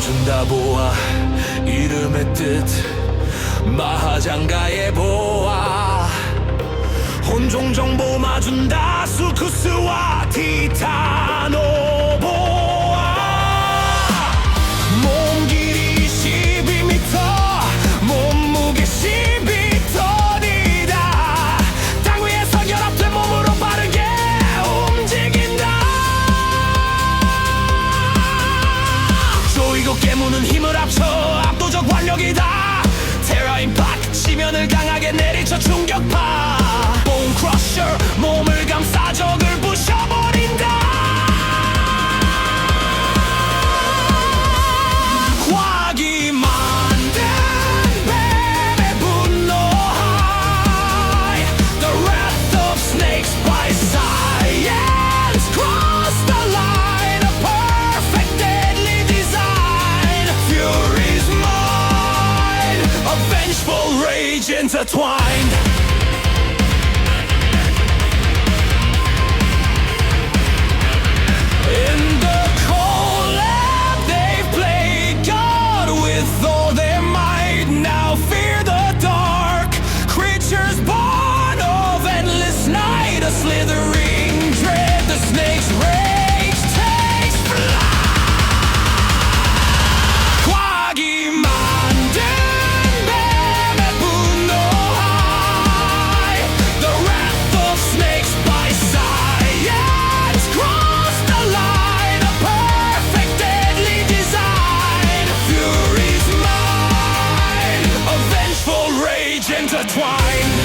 준다 보아. 이름의 뜻 마하장가에 보아. 혼종정보 마준다 수쿠스와 티타. Generici a intertwined. intertwined.